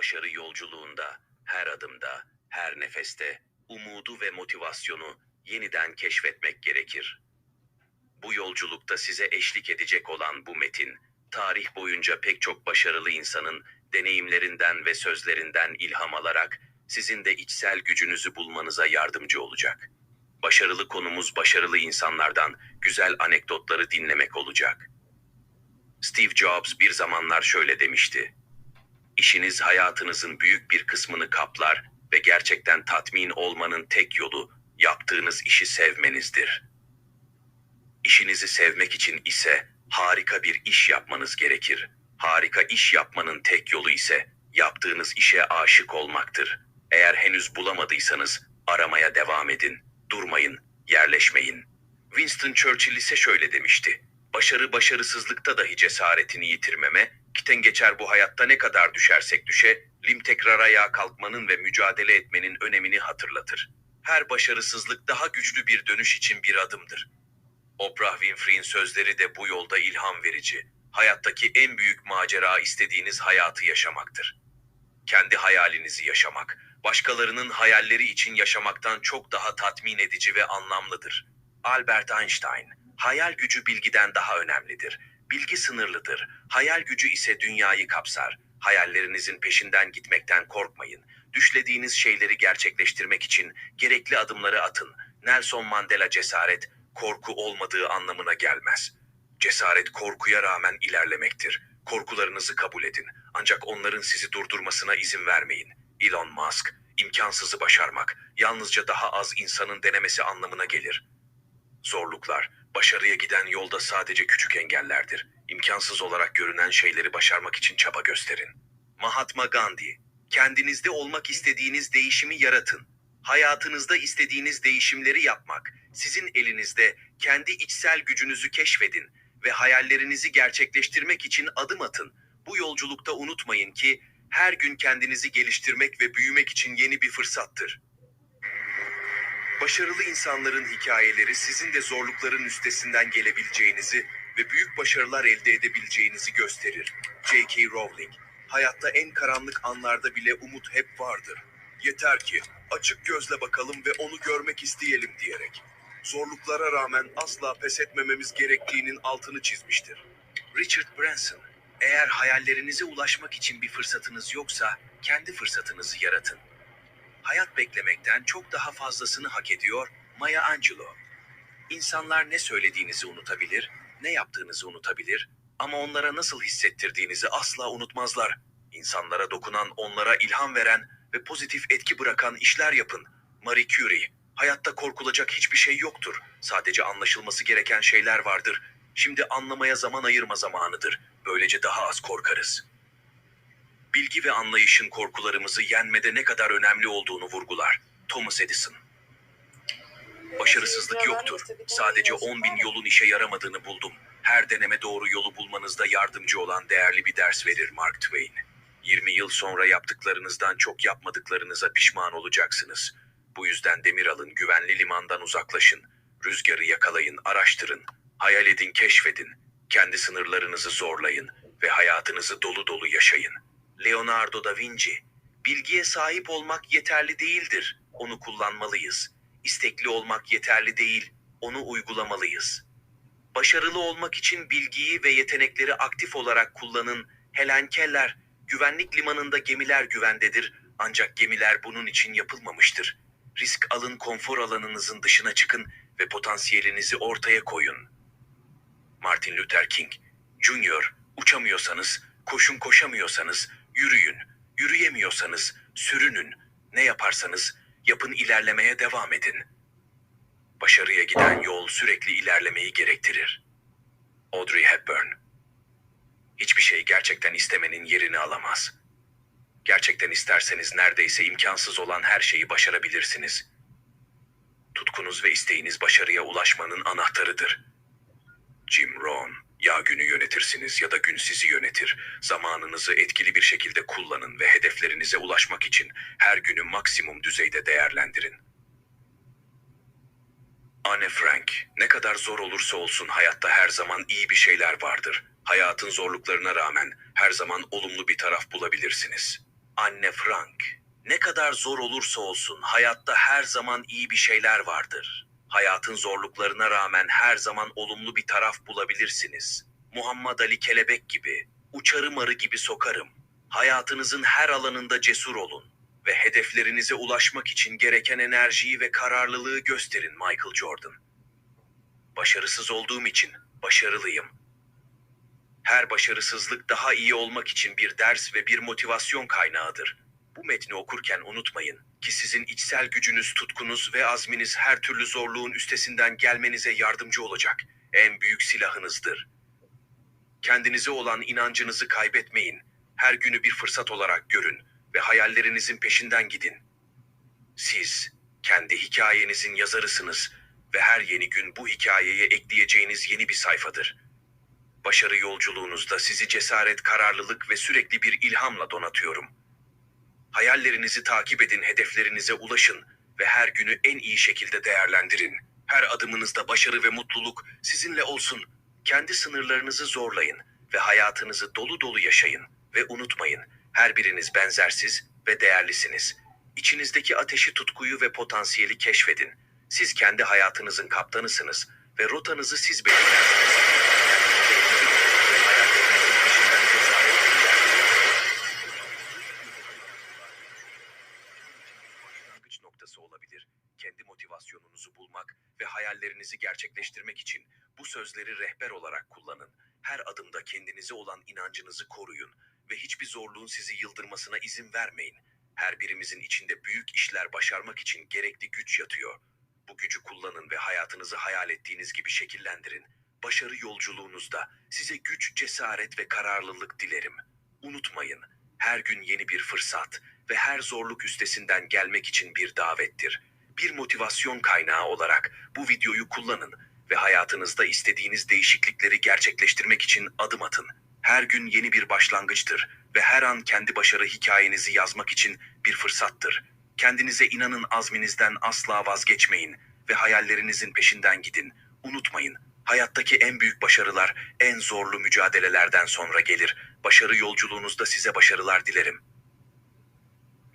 başarı yolculuğunda, her adımda, her nefeste umudu ve motivasyonu yeniden keşfetmek gerekir. Bu yolculukta size eşlik edecek olan bu metin, tarih boyunca pek çok başarılı insanın deneyimlerinden ve sözlerinden ilham alarak sizin de içsel gücünüzü bulmanıza yardımcı olacak. Başarılı konumuz başarılı insanlardan güzel anekdotları dinlemek olacak. Steve Jobs bir zamanlar şöyle demişti. İşiniz hayatınızın büyük bir kısmını kaplar ve gerçekten tatmin olmanın tek yolu yaptığınız işi sevmenizdir. İşinizi sevmek için ise harika bir iş yapmanız gerekir. Harika iş yapmanın tek yolu ise yaptığınız işe aşık olmaktır. Eğer henüz bulamadıysanız aramaya devam edin. Durmayın, yerleşmeyin. Winston Churchill ise şöyle demişti. Başarı başarısızlıkta dahi cesaretini yitirmeme, kiten geçer bu hayatta ne kadar düşersek düşe, lim tekrar ayağa kalkmanın ve mücadele etmenin önemini hatırlatır. Her başarısızlık daha güçlü bir dönüş için bir adımdır. Oprah Winfrey'in sözleri de bu yolda ilham verici. Hayattaki en büyük macera istediğiniz hayatı yaşamaktır. Kendi hayalinizi yaşamak, başkalarının hayalleri için yaşamaktan çok daha tatmin edici ve anlamlıdır. Albert Einstein, hayal gücü bilgiden daha önemlidir. Bilgi sınırlıdır, hayal gücü ise dünyayı kapsar. Hayallerinizin peşinden gitmekten korkmayın. Düşlediğiniz şeyleri gerçekleştirmek için gerekli adımları atın. Nelson Mandela cesaret, korku olmadığı anlamına gelmez. Cesaret korkuya rağmen ilerlemektir. Korkularınızı kabul edin. Ancak onların sizi durdurmasına izin vermeyin. Elon Musk, imkansızı başarmak yalnızca daha az insanın denemesi anlamına gelir. Zorluklar, başarıya giden yolda sadece küçük engellerdir. İmkansız olarak görünen şeyleri başarmak için çaba gösterin. Mahatma Gandhi, kendinizde olmak istediğiniz değişimi yaratın. Hayatınızda istediğiniz değişimleri yapmak, sizin elinizde kendi içsel gücünüzü keşfedin ve hayallerinizi gerçekleştirmek için adım atın. Bu yolculukta unutmayın ki her gün kendinizi geliştirmek ve büyümek için yeni bir fırsattır. Başarılı insanların hikayeleri sizin de zorlukların üstesinden gelebileceğinizi ve büyük başarılar elde edebileceğinizi gösterir. J.K. Rowling, hayatta en karanlık anlarda bile umut hep vardır. Yeter ki açık gözle bakalım ve onu görmek isteyelim diyerek. Zorluklara rağmen asla pes etmememiz gerektiğinin altını çizmiştir. Richard Branson, eğer hayallerinize ulaşmak için bir fırsatınız yoksa kendi fırsatınızı yaratın. Hayat beklemekten çok daha fazlasını hak ediyor Maya Angelou. İnsanlar ne söylediğinizi unutabilir, ne yaptığınızı unutabilir ama onlara nasıl hissettirdiğinizi asla unutmazlar. İnsanlara dokunan, onlara ilham veren ve pozitif etki bırakan işler yapın. Marie Curie, hayatta korkulacak hiçbir şey yoktur. Sadece anlaşılması gereken şeyler vardır. Şimdi anlamaya zaman ayırma zamanıdır. Böylece daha az korkarız. Bilgi ve anlayışın korkularımızı yenmede ne kadar önemli olduğunu vurgular. Thomas Edison. Başarısızlık yoktur. Sadece 10 bin yolun işe yaramadığını buldum. Her deneme doğru yolu bulmanızda yardımcı olan değerli bir ders verir Mark Twain. 20 yıl sonra yaptıklarınızdan çok yapmadıklarınıza pişman olacaksınız. Bu yüzden demir alın, güvenli limandan uzaklaşın. Rüzgarı yakalayın, araştırın. Hayal edin, keşfedin. Kendi sınırlarınızı zorlayın ve hayatınızı dolu dolu yaşayın. Leonardo da Vinci, bilgiye sahip olmak yeterli değildir. Onu kullanmalıyız. İstekli olmak yeterli değil, onu uygulamalıyız. Başarılı olmak için bilgiyi ve yetenekleri aktif olarak kullanın. Helen Keller, güvenlik limanında gemiler güvendedir ancak gemiler bunun için yapılmamıştır. Risk alın, konfor alanınızın dışına çıkın ve potansiyelinizi ortaya koyun. Martin Luther King, Jr. Uçamıyorsanız, koşun koşamıyorsanız, yürüyün. Yürüyemiyorsanız, sürünün. Ne yaparsanız yapın ilerlemeye devam edin. Başarıya giden yol sürekli ilerlemeyi gerektirir. Audrey Hepburn Hiçbir şey gerçekten istemenin yerini alamaz. Gerçekten isterseniz neredeyse imkansız olan her şeyi başarabilirsiniz. Tutkunuz ve isteğiniz başarıya ulaşmanın anahtarıdır. Jim Rohn, ya günü yönetirsiniz ya da gün sizi yönetir. Zamanınızı etkili bir şekilde kullanın ve hedeflerinize ulaşmak için her günü maksimum düzeyde değerlendirin. Anne Frank, ne kadar zor olursa olsun hayatta her zaman iyi bir şeyler vardır. Hayatın zorluklarına rağmen her zaman olumlu bir taraf bulabilirsiniz. Anne Frank, ne kadar zor olursa olsun hayatta her zaman iyi bir şeyler vardır. Hayatın zorluklarına rağmen her zaman olumlu bir taraf bulabilirsiniz. Muhammed Ali Kelebek gibi, uçarım arı gibi sokarım. Hayatınızın her alanında cesur olun ve hedeflerinize ulaşmak için gereken enerjiyi ve kararlılığı gösterin Michael Jordan. Başarısız olduğum için başarılıyım. Her başarısızlık daha iyi olmak için bir ders ve bir motivasyon kaynağıdır. Bu metni okurken unutmayın ki sizin içsel gücünüz, tutkunuz ve azminiz her türlü zorluğun üstesinden gelmenize yardımcı olacak. En büyük silahınızdır. Kendinize olan inancınızı kaybetmeyin. Her günü bir fırsat olarak görün ve hayallerinizin peşinden gidin. Siz kendi hikayenizin yazarısınız ve her yeni gün bu hikayeye ekleyeceğiniz yeni bir sayfadır. Başarı yolculuğunuzda sizi cesaret, kararlılık ve sürekli bir ilhamla donatıyorum. Hayallerinizi takip edin, hedeflerinize ulaşın ve her günü en iyi şekilde değerlendirin. Her adımınızda başarı ve mutluluk sizinle olsun. Kendi sınırlarınızı zorlayın ve hayatınızı dolu dolu yaşayın ve unutmayın. Her biriniz benzersiz ve değerlisiniz. İçinizdeki ateşi, tutkuyu ve potansiyeli keşfedin. Siz kendi hayatınızın kaptanısınız ve rotanızı siz belirlersiniz. Kendinize emin ve hayallerinizin peşinden cesaretle ilerleyin. başlangıç noktası olabilir. Kendi motivasyonunuzu bulmak ve hayallerinizi gerçekleştirmek için bu sözleri rehber olarak kullanın. Her adımda kendinize olan inancınızı koruyun ve hiçbir zorluğun sizi yıldırmasına izin vermeyin. Her birimizin içinde büyük işler başarmak için gerekli güç yatıyor. Bu gücü kullanın ve hayatınızı hayal ettiğiniz gibi şekillendirin. Başarı yolculuğunuzda size güç, cesaret ve kararlılık dilerim. Unutmayın, her gün yeni bir fırsat ve her zorluk üstesinden gelmek için bir davettir. Bir motivasyon kaynağı olarak bu videoyu kullanın ve hayatınızda istediğiniz değişiklikleri gerçekleştirmek için adım atın. Her gün yeni bir başlangıçtır ve her an kendi başarı hikayenizi yazmak için bir fırsattır. Kendinize inanın, azminizden asla vazgeçmeyin ve hayallerinizin peşinden gidin. Unutmayın, hayattaki en büyük başarılar en zorlu mücadelelerden sonra gelir. Başarı yolculuğunuzda size başarılar dilerim.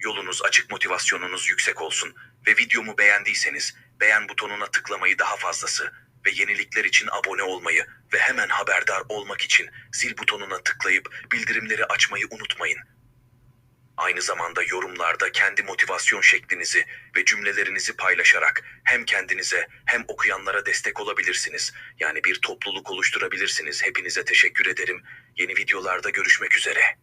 Yolunuz açık, motivasyonunuz yüksek olsun ve videomu beğendiyseniz beğen butonuna tıklamayı daha fazlası ve yenilikler için abone olmayı ve hemen haberdar olmak için zil butonuna tıklayıp bildirimleri açmayı unutmayın. Aynı zamanda yorumlarda kendi motivasyon şeklinizi ve cümlelerinizi paylaşarak hem kendinize hem okuyanlara destek olabilirsiniz. Yani bir topluluk oluşturabilirsiniz. Hepinize teşekkür ederim. Yeni videolarda görüşmek üzere.